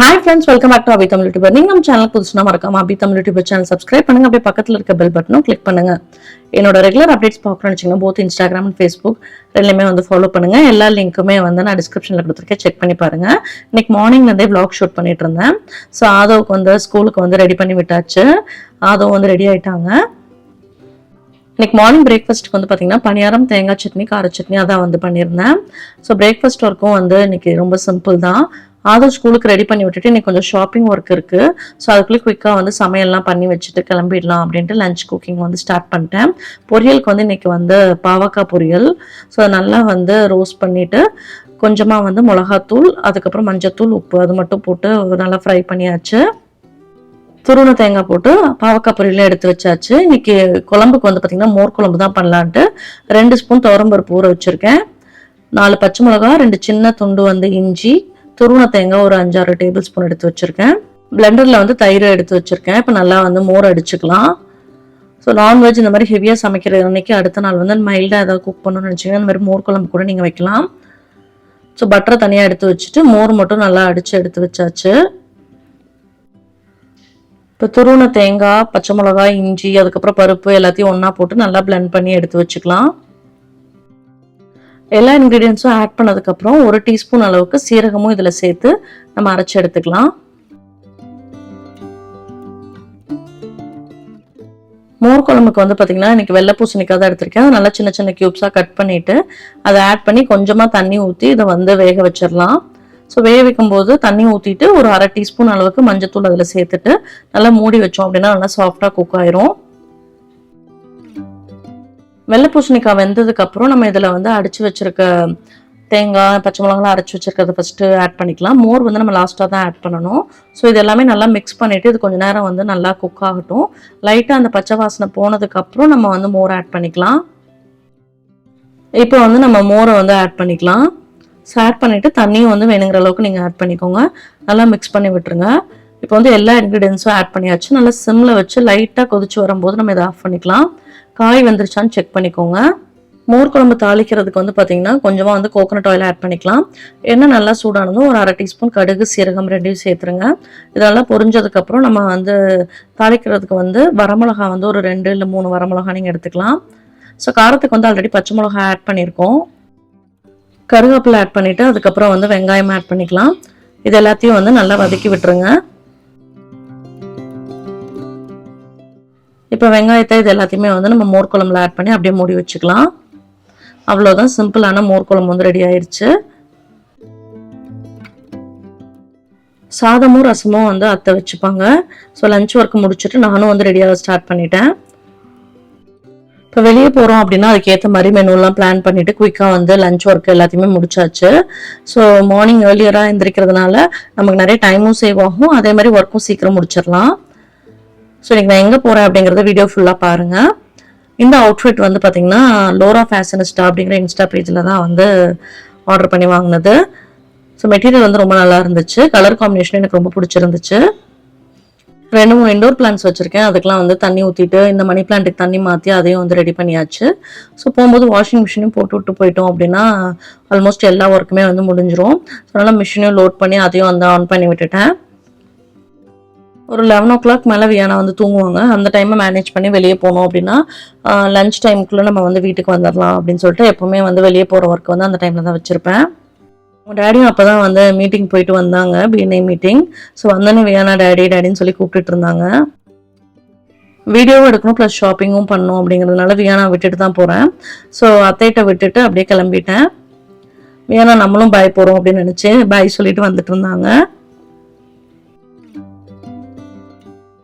Hi friends welcome back to Abhi Tamil YouTuber நீங்கள் நம்ம channel புதுசுனா மறக்காம Abhi Tamil YouTuber channel subscribe பண்ணுங்க. அப்படியே பக்கத்துல இருக்க பெல் பட்டனும் கிளிக் பண்ணுங்க. என்னோட ரெகுலர் அப்டேட்ஸ் பார்க்கணும்னு வச்சுக்கோங்க. போத் இன்ஸ்டாகிராம் அண்ட் ஃபேஸ்புக் ரெண்டுமே வந்து ஃபாலோ பண்ணுங்க. எல்லா லிங்க்குமே வந்து நான் டிஸ்கிரிப்ஷனில் கொடுத்துருக்கேன். செக் பண்ணி பாருங்க. இன்னைக்கு மார்னிங் இருந்தே vlog ஷூட் பண்ணிட்டு இருந்தேன். ஸோ ஆதவுக்கு வந்து ஸ்கூலுக்கு வந்து ரெடி பண்ணி விட்டாச்சு. ஆதவ் வந்து ரெடி ஆயிட்டாங்க. இன்னைக்கு மார்னிங் பிரேக்ஃபாஸ்ட்டுக்கு வந்து பார்த்தீங்கன்னா பணியாரம் தேங்காய் சட்னி கார சட்னி அதான் வந்து பண்ணியிருந்தேன். ஸோ பிரேக்ஃபாஸ்ட் ஒர்க்கும் வந்து இன்னைக்கு ரொம்ப சிம்பிள் தான். ஆதர் ஸ்கூலுக்கு ரெடி பண்ணி விட்டுட்டு இன்னைக்கு கொஞ்சம் ஷாப்பிங் ஒர்க் இருக்கு. ஸோ அதுக்குள்ளே குயிக்காக வந்து சமையல்லாம் பண்ணி வச்சுட்டு கிளம்பிடலாம் அப்படின்ட்டு லஞ்ச் குக்கிங் வந்து ஸ்டார்ட் பண்ணிட்டேன். பொரியலுக்கு வந்து இன்னைக்கு வந்து பாவக்காய் பொரியல். ஸோ நல்லா வந்து ரோஸ்ட் பண்ணிட்டு கொஞ்சமாக வந்து மிளகாத்தூள் அதுக்கப்புறம் மஞ்சத்தூள் உப்பு அது மட்டும் போட்டு நல்லா ஃப்ரை பண்ணியாச்சு. துருண தேங்காய் போட்டு பாவக்காய் பொரியலாம் எடுத்து வச்சாச்சு. இன்னைக்கு குழம்புக்கு வந்து பார்த்தீங்கன்னா மோர் குழம்பு தான் பண்ணலான்ட்டு ரெண்டு ஸ்பூன் துவரம்பருப்பு ஊற வச்சுருக்கேன். நாலு பச்சை மிளகா ரெண்டு சின்ன துண்டு வந்து இஞ்சி துருவன தேங்காய் ஒரு அஞ்சாறு டேபிள் ஸ்பூன் எடுத்து வச்சுருக்கேன். பிளெண்டரில் வந்து தயிர் எடுத்து வச்சுருக்கேன். இப்போ நல்லா வந்து மோர் அடிச்சுக்கலாம். ஸோ நான்வெஜ் இந்த மாதிரி ஹெவியாக சமைக்கிற அன்னைக்கு அடுத்த நாள் வந்து மைல்டாக ஏதாவது குக் பண்ணணும்னு நினச்சிங்கன்னா இந்த மாதிரி மோர் குழம்பு கூட நீங்கள் வைக்கலாம். ஸோ பட்டரை தனியாக எடுத்து வச்சுட்டு மோர் மட்டும் நல்லா அடித்து எடுத்து வச்சாச்சு. இப்போ துருவன தேங்காய் பச்சை மிளகாய் இஞ்சி அதுக்கப்புறம் பருப்பு எல்லாத்தையும் ஒன்றா போட்டு நல்லா பிளெண்ட் பண்ணி எடுத்து வச்சுக்கலாம். எல்லா இன்க்ரீடியன்ஸும் ஆட் பண்ணதுக்கப்புறம் ஒரு டீஸ்பூன் அளவுக்கு சீரகமும் இதில் சேர்த்து நம்ம அரைச்சி எடுத்துக்கலாம். மோர் குழம்புக்கு வந்து பார்த்தீங்கன்னா இன்னைக்கு வெள்ளை பூசணிக்காக தான் எடுத்திருக்கேன். அதை நல்லா சின்ன சின்ன க்யூப்ஸாக கட் பண்ணிவிட்டு அதை ஆட் பண்ணி கொஞ்சமாக தண்ணி ஊற்றி இதை வந்து வேக வச்சிடலாம். ஸோ வேக வைக்கும்போது தண்ணி ஊற்றிட்டு ஒரு அரை டீஸ்பூன் அளவுக்கு மஞ்சத்தூள் அதில் சேர்த்துட்டு நல்லா மூடி வச்சோம் அப்படின்னா நல்லா சாஃப்டாக குக் ஆயிரும். வெள்ளை பூசணிக்காய் வெந்ததுக்கு அப்புறம் நம்ம இதில் வந்து அடிச்சு வச்சிருக்க தேங்காய் பச்சை மிளகாலாம் அரைச்சி வச்சுருக்கிறத ஃபஸ்ட்டு ஆட் பண்ணிக்கலாம். மோர் வந்து நம்ம லாஸ்ட்டாக தான் ஆட் பண்ணணும். ஸோ இது எல்லாமே நல்லா மிக்ஸ் பண்ணிவிட்டு இது கொஞ்ச நேரம் வந்து நல்லா குக் ஆகட்டும். லைட்டாக அந்த பச்சை வாசனை போனதுக்கப்புறம் நம்ம வந்து மோர் ஆட் பண்ணிக்கலாம். இப்போ வந்து நம்ம மோரை வந்து ஆட் பண்ணிக்கலாம். ஸோ ஆட் பண்ணிவிட்டு தண்ணியும் வந்து வேணுங்கிற அளவுக்கு நீங்கள் ஆட் பண்ணிக்கோங்க. நல்லா மிக்ஸ் பண்ணி விட்டுருங்க. இப்போ வந்து எல்லா இன்க்ரீடியன்ஸும் ஆட் பண்ணியாச்சு. நல்லா சிம்மில் வச்சு லைட்டாக கொதிச்சு வரும்போது நம்ம இதை ஆஃப் பண்ணிக்கலாம். காய் வந்துருச்சான்னு செக் பண்ணிக்கோங்க. மோர் குழம்பு தாளிக்கிறதுக்கு வந்து பார்த்தீங்கன்னா கொஞ்சமாக வந்து கோகனட் ஆயில் ஆட் பண்ணிக்கலாம். எண்ணெய் நல்லா சூடானதும் ஒரு அரை டீஸ்பூன் கடுகு சீரகம் ரெண்டையும் சேர்த்துருங்க. இதெல்லாம் பொரிஞ்சதுக்கப்புறம் நம்ம வந்து தாளிக்கிறதுக்கு வந்து வரமிளகா வந்து ஒரு ரெண்டு இல்லை மூணு வரமிளகா நீங்கள் எடுத்துக்கலாம். ஸோ காரத்துக்கு வந்து ஆல்ரெடி பச்சை மிளகா ஆட் பண்ணியிருக்கோம். கருவேப்பிலை ஆட் பண்ணிவிட்டு அதுக்கப்புறம் வந்து வெங்காயம் ஆட் பண்ணிக்கலாம். இது எல்லாத்தையும் வந்து நல்லா வதக்கி விட்டுருங்க. இப்போ வெங்காயத்தை இது எல்லாத்தையுமே வந்து நம்ம மோர் குழம்புல ஆட் பண்ணி அப்படியே மூடி வச்சுக்கலாம். அவ்வளோதான் சிம்பிளான மோர் குழம்பு வந்து ரெடி ஆயிடுச்சு சாதமும் ரசமும் வந்து அத்தை வச்சுப்பாங்க. ஸோ லஞ்ச் ஒர்க் முடிச்சுட்டு நானும் வந்து ரெடியாக ஸ்டார்ட் பண்ணிட்டேன். இப்போ வெளியே போகிறோம் அப்படின்னா அதுக்கேற்ற மாதிரி மெனுலாம் பிளான் பண்ணிவிட்டு குயிக்காக வந்து லஞ்ச் ஒர்க் எல்லாத்தையுமே முடிச்சாச்சு. ஸோ மார்னிங் ஏர்லியராக எந்திரிக்கிறதுனால நமக்கு நிறைய டைமும் சேவ் ஆகும். அதே மாதிரி ஒர்க்கும் சீக்கிரம் முடிச்சிடலாம். ஸோ இன்றைக்கி நான் எங்கே போகிறேன் அப்படிங்கிறத வீடியோ ஃபுல்லாக பாருங்கள் இந்த அவுட்ஃபிட் வந்து பார்த்திங்கன்னா லோரா ஃபேஷனிஸ்டா அப்படிங்கிற இன்ஸ்டா பேஜில் தான் வந்து ஆர்டர் பண்ணி வாங்கினது. ஸோ மெட்டீரியல் வந்து ரொம்ப நல்லா இருந்துச்சு. கலர் காம்பினேஷன் எனக்கு ரொம்ப பிடிச்சிருந்துச்சு. ரெண்டு மூணு இண்டோர் பிளான்ஸ் வச்சுருக்கேன். அதுக்கெலாம் வந்து தண்ணி ஊற்றிட்டு இந்த மணி பிளான்ட்டுக்கு தண்ணி மாற்றி அதையும் வந்து ரெடி பண்ணியாச்சு. ஸோ போகும்போது வாஷிங் மிஷினையும் போட்டு விட்டு போயிட்டோம் அப்படின்னா ஆல்மோஸ்ட் எல்லா ஒர்க்குமே வந்து முடிஞ்சிரும். ஸோ அதனால் மிஷினையும் லோட் பண்ணி அதையும் வந்து ஆன் பண்ணி விட்டுட்டேன். ஒரு லெவன் ஓ கிளாக் மேலே வியானா வந்து தூங்குவாங்க. அந்த டைமை மேனேஜ் பண்ணி வெளியே போனோம் அப்படின்னா லஞ்ச் டைமுக்குள்ளே நம்ம வந்து வீட்டுக்கு வந்துடலாம் அப்படின்னு சொல்லிட்டு எப்போவுமே வந்து வெளியே போகிற ஒர்க் வந்து அந்த டைமில் தான் வச்சுருப்பேன். உங்கள் டேடியும் அப்போ தான் வந்து மீட்டிங் போயிட்டு வந்தாங்க பிஎன்ஐ மீட்டிங் ஸோ வந்தோடனே வியானா டேடி டேடின்னு சொல்லி கூப்பிட்டுட்டு இருந்தாங்க. வீடியோவும் எடுக்கணும் ப்ளஸ் ஷாப்பிங்கும் பண்ணணும் அப்படிங்கிறதுனால வியானா விட்டுட்டு தான் போகிறேன் ஸோ அத்தைகிட்ட விட்டுட்டு அப்படியே கிளம்பிட்டேன். வியானா நம்மளும் பாய் போகிறோம் அப்படின்னு நினச்சி பாய் சொல்லிட்டு வந்துட்டு இருந்தாங்க.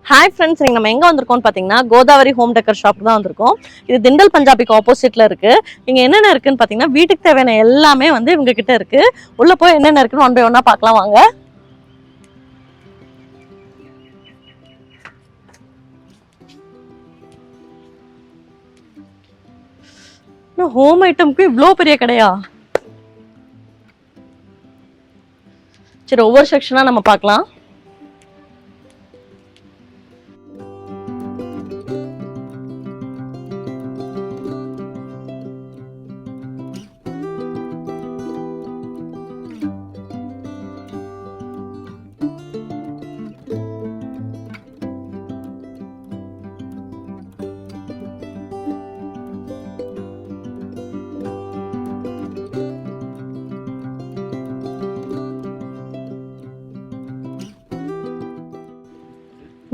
ஹாய் ஃப்ரெண்ட்ஸ் நீங்கள் நம்ம எங்கே வந்திருக்கோம்னு பார்த்தீங்கன்னா கோதாவரி ஹோம் டெக்கர் ஷாப் தான் வந்திருக்கோம். இது திண்டல் பஞ்சாபிக்கு ஆப்போசிட்டில் இருக்குது இங்கே என்னென்ன இருக்குன்னு பார்த்தீங்கன்னா வீட்டுக்கு தேவையான எல்லாமே வந்து இவங்க கிட்ட இருக்குது உள்ளே போய் என்னென்ன இருக்குன்னு ஒன் பை ஒன்னாக பார்க்கலாம் வாங்க. ஹோம் ஐட்டம்க்கு இவ்வளோ பெரிய கடையா? சரி ஒவ்வொரு செக்ஷனாக நம்ம பார்க்கலாம்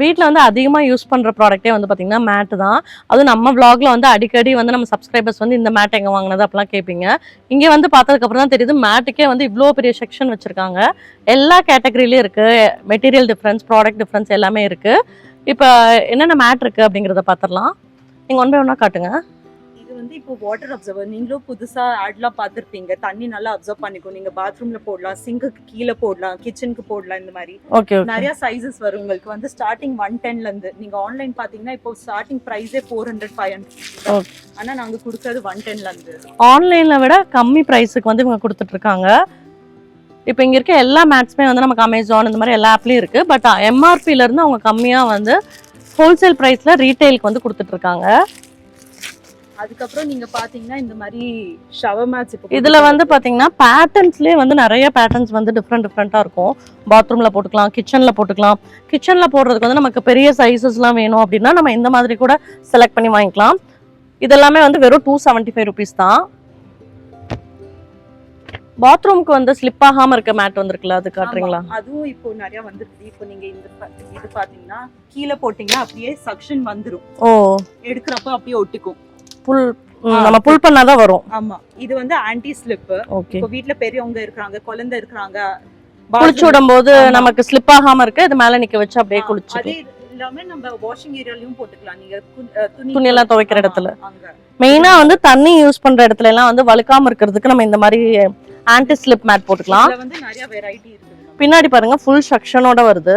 வீட்டில் வந்து அதிகமாக யூஸ் பண்ணுற ப்ராடக்ட்டே வந்து பார்த்திங்கன்னா மேட்டு தான். அதுவும் நம்ம வ்ளாகில் வந்து அடிக்கடி வந்து நம்ம சப்ஸ்கிரைபர்ஸ் வந்து இந்த மேட் எங்கே வாங்கினது அப்படிலாம் கேட்பீங்க இங்கே வந்து பார்த்ததுக்கப்புறம் தான் தெரியுது மேட்டுக்கே வந்து இவ்வளோ பெரிய செக்ஷன் வச்சுருக்காங்க. எல்லா கேட்டகரியிலையும் இருக்குது மெட்டீரியல் டிஃப்ரென்ஸ் ப்ராடக்ட் டிஃப்ரென்ஸ் எல்லாமே இருக்குது இப்போ என்னென்ன மேட் இருக்குது அப்படிங்கிறத பார்த்துடலாம் நீங்கள் ஒன் பை ஒன்றா காட்டுங்க. வந்து இப்போ வாட்டர் அப்சர்வர் நீங்களும் புதுசா ஆட்லாம் பார்த்துருப்பீங்க. தண்ணி நல்லா அப்சர்வ் பண்ணிக்கும். நீங்க பாத்ரூம்ல போடலாம் சிங்குக்கு கீழே போடலாம் கிச்சனுக்கு போடலாம் இந்த மாதிரி. ஓகே நிறைய சைசஸ் வரும் உங்களுக்கு. வந்து ஸ்டார்டிங் ஒன் டென்ல இருந்து. நீங்க ஆன்லைன் பாத்தீங்கன்னா இப்போ starting பிரைஸே four hundred five hundred Okay. ஆனா நாங்க கொடுக்கறது ஒன் டென்ல இருந்து. ஆன்லைனில் விட கம்மி ப்ரைஸுக்கு வந்து இவங்க கொடுத்துட்ருக்காங்க. இப்போ இங்கே இருக்க எல்லா மேட்ஸுமே வந்து நமக்கு அமேசான் இந்த மாதிரி எல்லா ஆப்லேயும் இருக்குது பட் எம்ஆர்பியிலேருந்து அவங்க கம்மியாக வந்து ஹோல்சேல் ப்ரைஸில் ரீட்டைலுக்கு வந்து கொடுத்துட்ருக்காங்க. அதுக்கப்புறம் நீங்க பாத்தீங்கன்னா இந்த மாதிரி ஷவர் மேட்ஸ் இப்போ இதுல வந்து பாத்தீங்கன்னா பேட்டர்ன்ஸ்லயே வந்து நிறைய பேட்டர்ன்ஸ் வந்து டிஃப்ரெண்ட் டிஃப்ரெண்டா இருக்கும். பாத்ரூம்ல போட்டுக்கலாம் கிச்சன்ல போட்டுக்கலாம். கிச்சன்ல போடுறதுக்கு வந்து நமக்கு பெரிய சைஸஸ்லாம் வேணும் அப்படின்னா நம்ம இந்த மாதிரி கூட செலக்ட் பண்ணி வாங்கிக்கலாம். இதெல்லாமே வந்து வெறும் டூ செவன்ட்டி ஃபைவ் ருபீஸ் தான். பாத்ரூம்க்கு வந்து ஸ்லிப் ஆகாம இருக்க மேட் வந்திருக்குல்ல அது காட்டுறீங்களா? அதுவும் இப்போ நிறைய வந்துருக்கு இப்போ நீங்க இந்த இது பாத்தீங்கன்னா கீழே போட்டீங்கன்னா அப்படியே சக்ஷன் வந்துரும். ஓ. எடுக்கிறப்ப அப்படியே ஒட்டிக்கும். புல். நம்ம புல் பண்ணாதான் வரும். ஆமா. இது வந்து ஆன்டி ஸ்லிப் ஓகே இப்போ வீட்ல பெரியவங்க இருக்காங்க குழந்தை இருக்காங்க குளிச்சு விடும்போது. நமக்கு ஸ்லிப் ஆகாம இருக்கு இது மேல நிக்க வச்சு அப்படியே அதே குளிச்சுக்கலாம் இல்லாம நம்ம வாஷிங் ஏரியாலயும் போட்டுக்கலாம். நீங்க துணி துணியெல்லாம் துவைக்கிற இடத்துல. மெயினா வந்து தண்ணி யூஸ் பண்ற இடத்துல எல்லாம் வந்து வழுக்காம இருக்கிறதுக்கு நம்ம இந்த மாதிரி ஆன்டி ஸ்லிப் மேட் போட்டுக்கலாம். பின்னாடி பாருங்க ஃபுல் செக்ஷனோட வருது.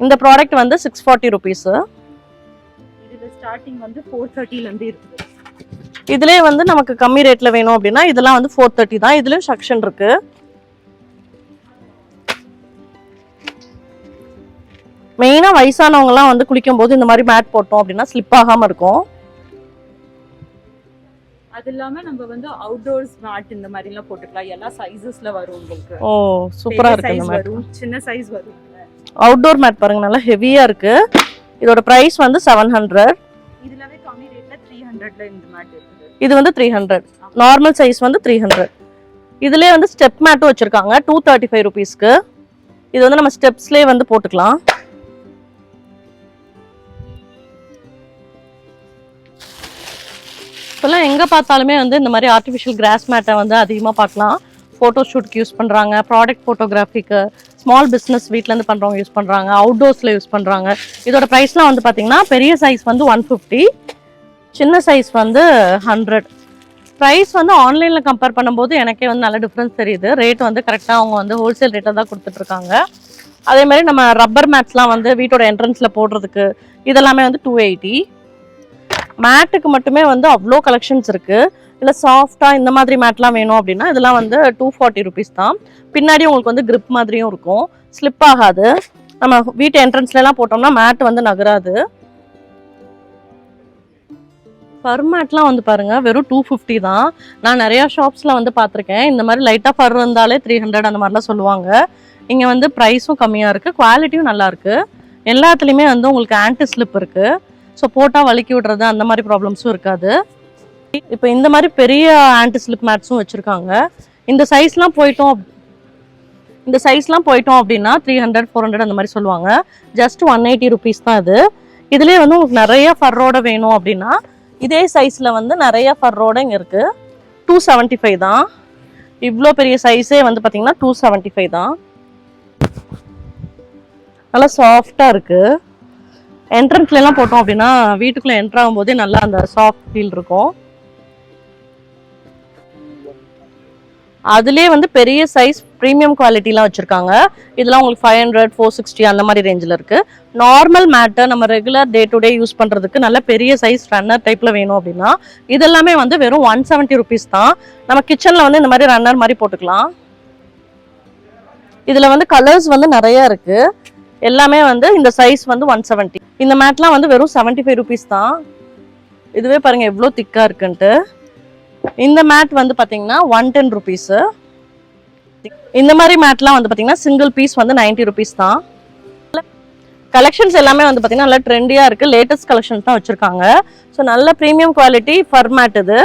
இந்த ப்ராடக்ட் வந்து சிக்ஸ் ஃபார்ட்டி ருபீஸ் ஸ்டார்டிங் வந்து ஃபோர் தேர்ட்டில இருந்து இருக்குது. இதுலயே வந்து நமக்கு கம்மி ரேட்ல வேணும் அப்படின்னா இதெல்லாம் வந்து ஃபோர் தேர்ட்டி தான். இதுலயும் செக்ஷன் இருக்கு. மெயினா வயசானவங்க எல்லாம் வந்து குளிக்கும் போது இந்த மாதிரி மேட் போட்டோம் அப்படின்னா ஸ்லிப் ஆகாம இருக்கும். அது இல்லாம நம்ம வந்து அவுட்டோர்ஸ் மேட் இந்த மாதிரி எல்லாம் போட்டுக்கலாம். எல்லா சைஸஸ்ல வரும் உங்களுக்கு. ஓ சூப்பரா இருக்கு இந்த மேட் சின்ன சைஸ் வரும் அவுட்டோர் மேட் பாருங்க நல்லா ஹெவியா இருக்கு. இதோட பிரைஸ் வந்து செவன் ஹண்ட்ரட் இது வந்து த்ரீ ஹண்ட்ரட் நார்மல் சைஸ் வந்து த்ரீ ஹண்ட்ரட் இதுலேயே வந்து ஸ்டெப் மேட்டும் வச்சுருக்காங்க டூ தேர்ட்டி ஃபைவ் ருபீஸ்க்கு இது வந்து நம்ம ஸ்டெப்ஸ்லேயே வந்து போட்டுக்கலாம். இப்போல்லாம் எங்கே பார்த்தாலுமே வந்து இந்த மாதிரி ஆர்டிஃபிஷியல் கிராஸ் மேட்டை வந்து அதிகமாக பார்க்கலாம். ஃபோட்டோ ஷூட்க்கு யூஸ் பண்ணுறாங்க ப்ராடக்ட் ஃபோட்டோகிராஃபிக்கு ஸ்மால் பிஸ்னஸ் வீட்டிலேருந்து பண்ணுறவங்க யூஸ் பண்ணுறாங்க அவுட்டோர்ஸில் யூஸ் பண்ணுறாங்க இதோட ப்ரைஸ்லாம் வந்து பார்த்தீங்கன்னா பெரிய சைஸ் வந்து ஒன் ஃபிஃப்டி சின்ன சைஸ் வந்து ஹண்ட்ரட் ப்ரைஸ் வந்து ஆன்லைனில் கம்பேர் பண்ணும்போது எனக்கே வந்து நல்ல டிஃப்ரென்ஸ் தெரியுது. ரேட் வந்து கரெக்டாக அவங்க வந்து ஹோல்சேல் ரேட்டாக தான் கொடுத்துட்ருக்காங்க. அதே மாதிரி நம்ம ரப்பர் மேட்ஸ்லாம் வந்து வீட்டோட என்ட்ரன்ஸில் போடுறதுக்கு இதெல்லாமே வந்து டூ எயிட்டி மேட்டுக்கு மட்டுமே வந்து அவ்வளோ கலெக்ஷன்ஸ் இருக்குது இல்லை சாஃப்டாக இந்த மாதிரி மேட்லாம் வேணும் அப்படின்னா இதெல்லாம் வந்து டூ ஃபார்ட்டி ருபீஸ் தான். பின்னாடி உங்களுக்கு வந்து க்ரிப் மாதிரியும் இருக்கும். ஸ்லிப் ஆகாது. நம்ம வீட்டு என்ட்ரன்ஸ்லலாம் போட்டோம்னா மேட் வந்து நகராது. ஃபர் மேட்லாம் வந்து பாருங்கள் வெறும் டூ ஃபிஃப்டி தான். நான் நிறையா ஷாப்ஸில் வந்து பார்த்துருக்கேன். இந்த மாதிரி லைட்டாக ஃபர் இருந்தாலே த்ரீ ஹண்ட்ரட் அந்த மாதிரிலாம் சொல்லுவாங்க. இங்கே வந்து ப்ரைஸும் கம்மியாக இருக்குது குவாலிட்டியும் நல்லாயிருக்கு எல்லாத்துலேயுமே வந்து உங்களுக்கு ஆன்டி ஸ்லிப் இருக்குது ஸோ போட்டால் வலிக்கி விடுறது அந்த மாதிரி ப்ராப்ளம்ஸும் இருக்காது. இப்போ இந்த மாதிரி பெரிய ஆன்டி ஸ்லிப் மேட்ஸும் வச்சுருக்காங்க. இந்த சைஸ்லாம் போயிட்டோம் இந்த சைஸ்லாம் போயிட்டோம் அப்படின்னா த்ரீ ஹண்ட்ரட் ஃபோர் ஹண்ட்ரட் அந்த மாதிரி சொல்லுவாங்க. ஜஸ்ட் ஒன் எயிட்டி ருபீஸ் தான் இது. இதுலேயே வந்து உங்களுக்கு நிறைய ஃபர்ரோட வேணும் அப்படின்னா இதே சைஸில் வந்து நிறைய ஃபர் இங்கே இருக்குது டூ செவன்ட்டி ஃபைவ் தான். இவ்வளோ பெரிய சைஸே வந்து பார்த்தீங்கன்னா டூ செவன்ட்டி ஃபைவ் தான். நல்லா சாஃப்டாக இருக்குது என்ட்ரன்ஸ்லாம் போட்டோம் அப்படின்னா வீட்டுக்குள்ளே என்ட்ரு ஆகும்போதே நல்லா அந்த சாஃப்ட் ஃபீல் இருக்கும். அதுலேயே வந்து பெரிய சைஸ் ப்ரீமியம் குவாலிட்டிலாம் வச்சுருக்காங்க. இதெல்லாம் உங்களுக்கு ஃபைவ் ஹண்ட்ரட் ஃபோர் சிக்ஸ்டி அந்த மாதிரி ரேஞ்சில் இருக்குது நார்மல் மேட்டை நம்ம regular day to day use பண்ணுறதுக்கு நல்ல பெரிய சைஸ் ரன்னர் டைப்பில் வேணும் அப்படின்னா இதெல்லாமே வந்து வெறும் ஒன் செவன்ட்டி ருபீஸ் தான். நம்ம கிச்சனில் வந்து இந்த மாதிரி ரன்னர் மாதிரி போட்டுக்கலாம். இதில் வந்து கலர்ஸ் வந்து நிறைய இருக்குது எல்லாமே வந்து இந்த சைஸ் வந்து ஒன் செவன்ட்டி இந்த மேட்லாம் வந்து வெறும் செவன்ட்டி ஃபைவ் ருபீஸ் தான். இதுவே பாருங்கள் எவ்வளோ திக்காக இருக்குன்ட்டு. இந்த மேட் வந்து பார்த்தீங்கன்னா ஒன் டென் ருபீஸு இந்த மாதிரி மேட்லாம் வந்து பார்த்தீங்கன்னா சிங்கிள் பீஸ் வந்து நைன்ட்டி ருபீஸ் தான். கலெக்ஷன்ஸ் எல்லாமே வந்து பார்த்தீங்கன்னா நல்லா ட்ரெண்டியாக இருக்குது லேட்டஸ்ட் கலெக்ஷன்ஸ் தான் வச்சுருக்காங்க. ஸோ நல்ல ப்ரீமியம் குவாலிட்டி ஃபர் மேட் இது.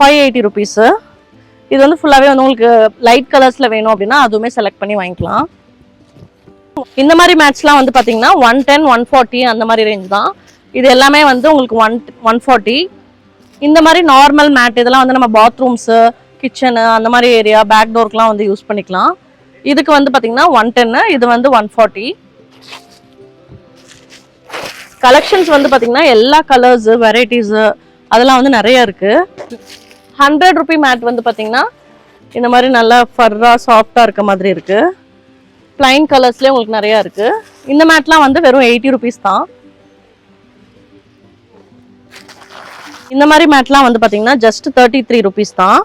ஃபைவ் எயிட்டி ருபீஸு இது வந்து ஃபுல்லாகவே வந்து உங்களுக்கு லைட் கலர்ஸில் வேணும் அப்படின்னா அதுவுமே செலக்ட் பண்ணி வாங்கிக்கலாம். இந்த மாதிரி மேட்ச்லாம் வந்து பார்த்தீங்கன்னா ஒன் டென் ஒன் ஃபார்ட்டி அந்த மாதிரி ரேஞ்ச் தான். இது எல்லாமே வந்து உங்களுக்கு ஒன் ஒன் ஃபார்ட்டி இந்த மாதிரி நார்மல் மேட் இதெல்லாம் வந்து நம்ம பாத்ரூம்ஸு கிச்சனு அந்த மாதிரி ஏரியா பேக் டோர்க்குலாம் வந்து யூஸ் பண்ணிக்கலாம். இதுக்கு வந்து பார்த்தீங்கன்னா ஒன் டென்னு இது வந்து ஒன் ஃபார்ட்டி கலெக்ஷன்ஸ் வந்து பார்த்தீங்கன்னா எல்லா கலர்ஸு வெரைட்டிஸு அதெல்லாம் வந்து நிறைய இருக்குது ஹண்ட்ரட் ருபி மேட் வந்து பார்த்தீங்கன்னா இந்த மாதிரி நல்லா ஃபர்ராக சாஃப்டாக இருக்க மாதிரி இருக்குது பிளைன் கலர்ஸ்லேயே உங்களுக்கு நிறையா இருக்குது இந்த மேட்லாம் வந்து வெறும் எயிட்டி ருபீஸ் தான். இந்த மாதிரி மேட்லாம் வந்து பார்த்தீங்கன்னா ஜஸ்ட் தேர்ட்டி த்ரீ ருபீஸ் தான்.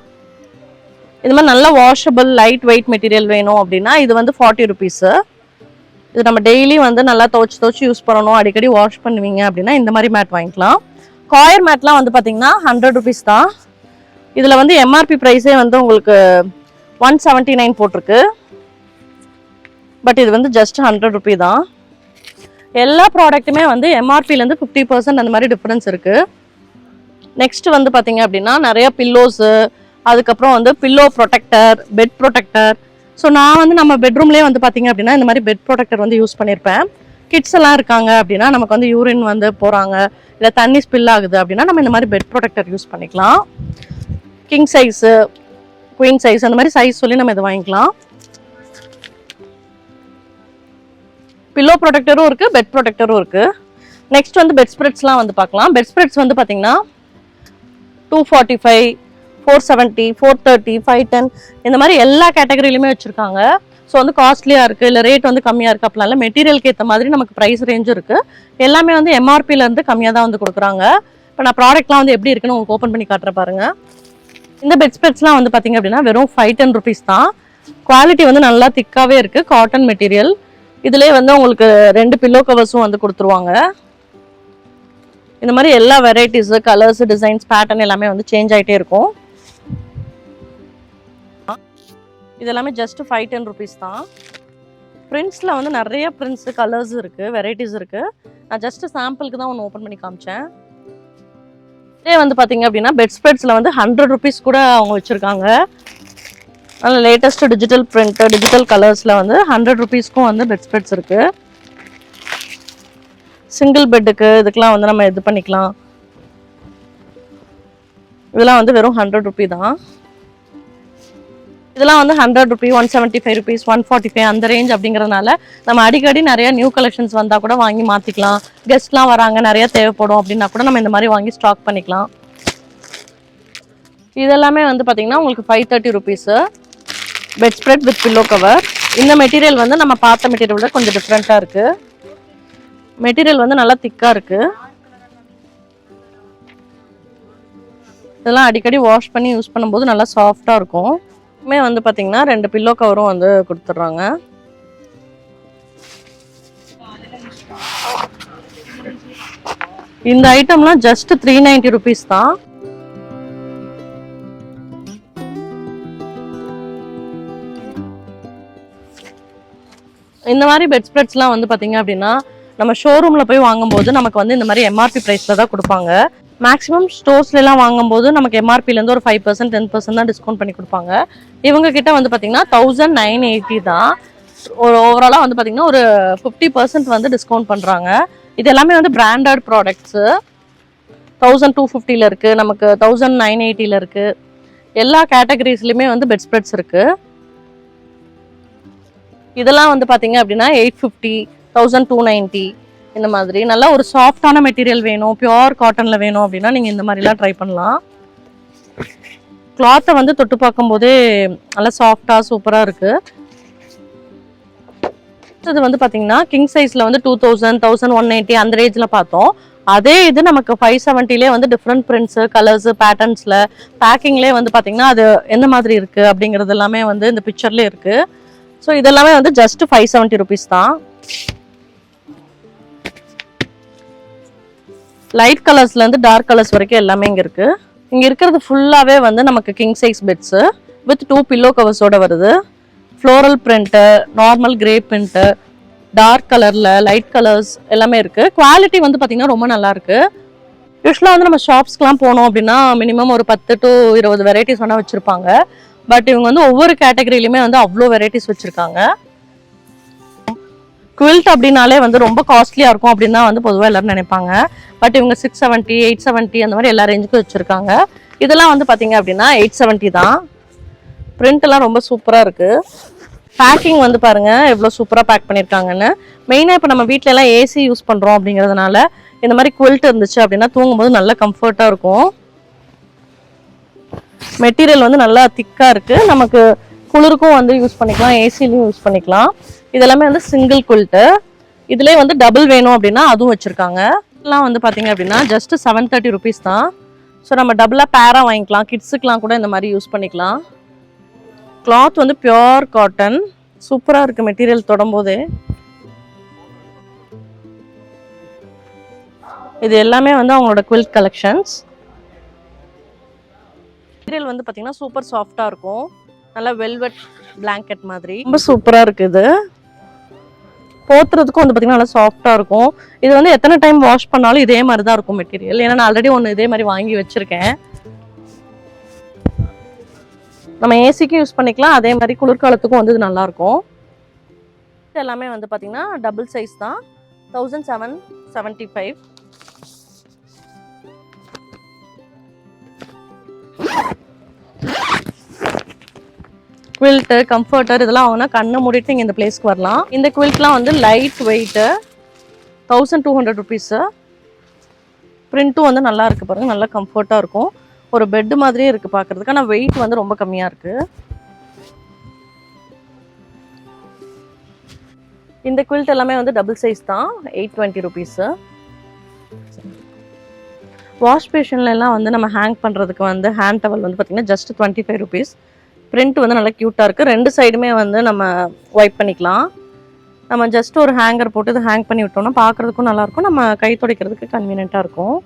இது மாதிரி நல்ல வாஷபிள் லைட் வெயிட் மெட்டீரியல் வேணும் அப்படின்னா இது வந்து ஃபார்ட்டி ருபீஸு இது நம்ம டெய்லி வந்து நல்லா துவச்சி துவச்சி யூஸ் பண்ணணும். அடிக்கடி வாஷ் பண்ணுவீங்க அப்படின்னா இந்த மாதிரி மேட் வாங்கிக்கலாம். காயர் மேட்லாம் வந்து பார்த்தீங்கன்னா ஹண்ட்ரட் ருபீஸ் தான். இதில் வந்து எம்ஆர்பி ப்ரைஸே வந்து உங்களுக்கு ஒன் செவன்ட்டி நைன் போட்டிருக்கு. பட் இது வந்து ஜஸ்ட் ஹண்ட்ரட் ருபீ தான். எல்லா ப்ராடக்ட்டுமே வந்து எம்ஆர்பிலேருந்து ஃபிஃப்டி பர்சன்ட் அந்த மாதிரி டிஃப்ரென்ஸ் இருக்குது நெக்ஸ்ட் வந்து பார்த்தீங்க அப்படின்னா நிறைய பில்லோஸு அதுக்கப்புறம் வந்து pillow protector bed protector so நான் வந்து நம்ம பெட்ரூம்லேயே வந்து பார்த்தீங்க அப்படின்னா இந்த மாதிரி பெட் ப்ரொடெக்டர் வந்து யூஸ் பண்ணியிருப்பேன் கிட்ஸ் எல்லாம் இருக்காங்க அப்படின்னா நமக்கு வந்து யூரின் வந்து போகிறாங்க இல்லை தண்ணி ஸ்பில் ஆகுது அப்படின்னா நம்ம இந்த மாதிரி பெட் ப்ரொடெக்டர் யூஸ் பண்ணிக்கலாம். கிங் சைஸு குயின் சைஸ் அந்த மாதிரி சைஸ் சொல்லி நம்ம இதை வாங்கிக்கலாம். பில்லோ ப்ரொடெக்டரும் இருக்குது பெட் ப்ரொடெக்டரும் இருக்குது நெக்ஸ்ட் வந்து பெட் ஸ்ப்ரெட்ஸ்லாம் வந்து பார்க்கலாம் பெட் ஸ்ப்ரெட்ஸ் வந்து பார்த்திங்கன்னா two forty five four seventy four thirty five ten இந்த மாதிரி எல்லா கேட்டகரியிலுமே வச்சுருக்காங்க. ஸோ வந்து காஸ்ட்லியாக இருக்குது இல்லை ரேட் வந்து கம்மியாக இருக்குது அப்படிலாம் இல்லை. மெட்டீரியலுக்கு ஏற்ற மாதிரி நமக்கு ப்ரைஸ் ரேஞ்சும் இருக்குது எல்லாமே வந்து எம்ஆர்பிலேருந்து கம்மியாக தான் வந்து கொடுக்குறாங்க. இப்போ நான் ப்ராடக்ட்லாம் வந்து எப்படி இருக்குன்னு உங்களுக்கு ஓப்பன் பண்ணி காட்டுற பாருங்கள் இந்த பெட் ஸ்ப்ரெட்ஸ்லாம் வந்து பார்த்திங்க அப்படின்னா வெறும் ஃபைவ் டென் ருபீஸ் தான். குவாலிட்டி வந்து நல்லா திக்காகவே இருக்குது காட்டன் மெட்டீரியல் இதுலேயே வந்து உங்களுக்கு ரெண்டு பில்லோ கவர்ஸும் வந்து கொடுத்துருவாங்க. இந்த மாதிரி எல்லா வெரைட்டிஸு கலர்ஸ் டிசைன்ஸ் பேட்டர்ன் எல்லாமே வந்து சேஞ்ச் ஆகிட்டே இருக்கும். இதெல்லாமே ஜஸ்ட் ஃபைவ் டென் ருபீஸ் தான். பிரிண்ட்ஸில் வந்து நிறைய பிரிண்ட்ஸு கலர்ஸ் இருக்குது வெரைட்டிஸ் இருக்குது நான் ஜஸ்ட் சாம்பிளுக்கு தான் ஒன்று ஓப்பன் பண்ணி காமிச்சேன். இதே வந்து பார்த்தீங்க அப்படின்னா பெட் ஸ்ப்ரெட்ஸில் வந்து ஹண்ட்ரட் ருபீஸ் கூட அவங்க வச்சுருக்காங்க. அதில் லேட்டஸ்ட்டு டிஜிட்டல் பிரிண்ட்டு டிஜிட்டல் கலர்ஸில் வந்து ஹண்ட்ரட் ருபீஸ்க்கும் வந்து பெட் ஸ்ப்ரெட்ஸ் இருக்குது சிங்கிள் பெட்டுக்கு இதுக்கெலாம் வந்து நம்ம இது பண்ணிக்கலாம். இதெல்லாம் வந்து வெறும் ஹண்ட்ரட் ருபி தான். இதெல்லாம் வந்து hundred rupee one seventy five rupees one forty five அந்த ரேஞ்ச் அப்படிங்கிறதுனால நம்ம அடிக்கடி நிறைய நியூ கலெக்ஷன்ஸ் வந்தால் கூட வாங்கி மாற்றிக்கலாம் கெஸ்ட்லாம் வராங்க நிறைய தேவைப்படும் அப்படின்னா கூட நம்ம இந்த மாதிரி வாங்கி ஸ்டாக் பண்ணிக்கலாம். இதெல்லாமே வந்து பார்த்தீங்கன்னா உங்களுக்கு five thirty rupees bed spread with pillow cover இந்த மெட்டீரியல் வந்து நம்ம பார்த்த மெட்டீரியல் விட கொஞ்சம் டிஃப்ரெண்ட்டாக இருக்குது மெட்டீரியல் வந்து நல்லா திக்காக இருக்குது இதெல்லாம் அடிக்கடி வாஷ் பண்ணி யூஸ் பண்ணும்போது நல்லா சாஃப்டாக இருக்கும். மே வந்து பார்த்திங்கன்னா ரெண்டு பில்லோ கவரும் வந்து கொடுத்துட்றாங்க. இந்த ஐட்டம்லாம் ஜஸ்ட் த்ரீ நைன்டி ருபீஸ் தான். இந்த மாதிரி பெட் ஸ்ப்ரெட்ஸ்லாம் வந்து பார்த்தீங்க அப்படின்னா நம்ம ஷோரூமில் போய் வாங்கும்போது நமக்கு வந்து இந்த மாதிரி எம்ஆர்பி ப்ரைஸில் தான் கொடுப்பாங்க. மேக்ஸிமம் ஸ்டோர்ஸ்லாம் வாங்கும்போது நமக்கு எம்ஆர்பிலேருந்து ஒரு ஃபைவ் பர்சன்ட் டென் பர்சன்ட் தான் டிஸ்கவுண்ட் பண்ணி கொடுப்பாங்க. இவங்க கிட்ட வந்து பார்த்தீங்கன்னா தௌசண்ட் நைன் எயிட்டி தான். ஒரு ஓவராலாக வந்து பார்த்தீங்கன்னா ஒரு ஃபிஃப்டி பர்சன்ட் வந்து டிஸ்கவுண்ட் பண்ணுறாங்க இது எல்லாமே வந்து பிராண்டட் ப்ராடக்ட்ஸு தௌசண்ட் டூ ஃபிஃப்டியில் இருக்குது நமக்கு தௌசண்ட் நைன் எயிட்டியில் இருக்குது எல்லா கேட்டகரிஸ்லையுமே வந்து பெட் ஸ்ப்ரெட்ஸ் இருக்குது இதெல்லாம் வந்து பார்த்தீங்க அப்படின்னா eight fifty thousand two ninety இந்த மாதிரி. நல்லா ஒரு சாஃப்டான மெட்டீரியல் வேணும் பியோர் காட்டனில் வேணும் அப்படின்னா நீங்கள் இந்த மாதிரிலாம் ட்ரை பண்ணலாம். கிளாத்தை வந்து தொட்டு பார்க்கும்போதே நல்லா சாஃப்டாக சூப்பராக இருக்குது இது வந்து பார்த்தீங்கன்னா கிங் சைஸில் வந்து two thousand thousand one eighty அந்த ரேஞ்சில் பார்த்தோம். அதே இது நமக்கு ஃபைவ் செவன்ட்டிலே வந்து டிஃப்ரெண்ட் பிரிண்ட்ஸு கலர்ஸு பேட்டர்ன்ஸில் பேக்கிங்லேயே வந்து பார்த்தீங்கன்னா அது எந்த மாதிரி இருக்குது அப்படிங்கிறது எல்லாமே வந்து இந்த பிக்சர்லேயே இருக்குது ஸோ இதெல்லாமே வந்து ஜஸ்ட் ஃபைவ் செவன்ட்டி ருபீஸ் தான். லைட் கலர்ஸ்லேருந்து டார்க் கலர்ஸ் வரைக்கும் எல்லாமே இங்கே இருக்குது இங்கே இருக்கிறது ஃபுல்லாகவே வந்து நமக்கு king size beds with two pillow கவர்ஸோட வருது. Floral print normal grey print dark கலரில் லைட் கலர்ஸ் எல்லாமே இருக்குது குவாலிட்டி வந்து பார்த்திங்கன்னா ரொம்ப நல்லாயிருக்கு யூஸ்வலாக வந்து நம்ம ஷாப்ஸ்க்குலாம் போனோம் அப்படின்னா மினிமம் ஒரு பத்து டு இருபது வெரைட்டிஸ் வேணால் வச்சுருப்பாங்க. பட் இவங்க வந்து ஒவ்வொரு கேட்டகரியிலுமே வந்து அவ்வளோ வெரைட்டிஸ் வச்சுருக்காங்க. குவில்ட் அப்படின்னாலே வந்து ரொம்ப காஸ்ட்லியாக இருக்கும் அப்படின்னு தான் வந்து பொதுவாக எல்லாரும் நினைப்பாங்க. பட் இவங்க சிக்ஸ் செவன்ட்டி எயிட் செவன்ட்டி அந்த மாதிரி எல்லா ரேஞ்சுக்கும் வச்சுருக்காங்க. இதெல்லாம் வந்து பார்த்தீங்க அப்படின்னா எயிட் செவன்ட்டி தான். Print எல்லாம் ரொம்ப சூப்பராக இருக்குது பேக்கிங் வந்து பாருங்க எவ்வளோ சூப்பராக பேக் பண்ணியிருக்காங்கன்னு மெயினாக இப்போ நம்ம வீட்டிலலாம் எல்லாம் ஏசி யூஸ் பண்ணுறோம் அப்படிங்கிறதுனால இந்த மாதிரி குவில்ட் இருந்துச்சு அப்படின்னா தூங்கும்போது நல்ல கம்ஃபர்ட்டாக இருக்கும். மெட்டீரியல் வந்து நல்லா திக்காக இருக்குது நமக்கு குளிருக்கும் வந்து யூஸ் பண்ணிக்கலாம் ஏசிலையும் யூஸ் பண்ணிக்கலாம். இதெல்லாமே வந்து சிங்கிள் குல்ட்டு இதுலேயே வந்து டபுள் வேணும் அப்படின்னா அதுவும் வச்சுருக்காங்க. இதெல்லாம் வந்து பார்த்தீங்க அப்படின்னா ஜஸ்ட் செவன் தேர்ட்டி ருபீஸ் தான். ஸோ நம்ம டபுளாக பேராக வாங்கிக்கலாம். கிட்ஸுக்கெலாம் கூட இந்த மாதிரி யூஸ் பண்ணிக்கலாம். கிளாத் வந்து பியோர் காட்டன் சூப்பராக இருக்குது மெட்டீரியல் தொடும்போதே. இது எல்லாமே வந்து அவங்களோட குவில்ட் கலெக்ஷன்ஸ் மெட்டீரியல் வந்து பார்த்திங்கன்னா சூப்பர் சாஃப்டாக இருக்கும். நல்லா வெல்வெட் பிளாங்கெட் மாதிரி. ரொம்ப சூப்பராக இருக்குது போத்துறதுக்கும் வந்து பார்த்தீங்கன்னா நல்லா சாஃப்டாக இருக்கும். இது வந்து எத்தனை டைம் வாஷ் பண்ணாலும் இதே மாதிரி தான் இருக்கும் மெட்டீரியல் ஏன்னா நான் ஆல்ரெடி ஒன்று இதே மாதிரி வாங்கி வச்சுருக்கேன். நம்ம ஏசிக்கும் யூஸ் பண்ணிக்கலாம். அதே மாதிரி குளிர்காலத்துக்கும் வந்து இது நல்லா இருக்கும். இது எல்லாமே வந்து பார்த்தீங்கன்னா டபுள் சைஸ் தான். Thousand seven seventy five quilt comforter இதெல்லாம் வாங்கினா கண்ணை மூடிட்டு நீங்கள் இந்த பிளேஸ்க்கு வரலாம். இந்த குவில்ட்லாம் வந்து light weight thousand two hundred rupees ப்ரிண்ட்டும் வந்து நல்லா இருக்குது பாருங்க நல்லா கம்ஃபர்ட்டாக இருக்கும். ஒரு பெட்டு மாதிரியே இருக்குது பார்க்குறதுக்கு ஆனால் வெயிட் வந்து ரொம்ப கம்மியாக இருக்குது இந்த குவில்ட் எல்லாமே வந்து டபுள் சைஸ் தான் எயிட் டுவெண்ட்டி ருபீஸு வாஷ் பேஷன்ல எல்லாம் வந்து நம்ம ஹேங் பண்ணுறதுக்கு வந்து ஹேண்ட் டவல் வந்து பார்த்திங்கன்னா just twenty five rupees print வந்து நல்லா க்யூட்டாக இருக்குது ரெண்டு சைடுமே வந்து நம்ம ஒய்ப் பண்ணிக்கலாம். நம்ம ஜஸ்ட் ஒரு ஹேங்கர் போட்டு இதை ஹேங் பண்ணி விட்டோம்னா பார்க்குறதுக்கும் நல்லாயிருக்கும் நம்ம கை துடைக்கிறதுக்கு கன்வீனியண்ட்டாக இருக்கும்.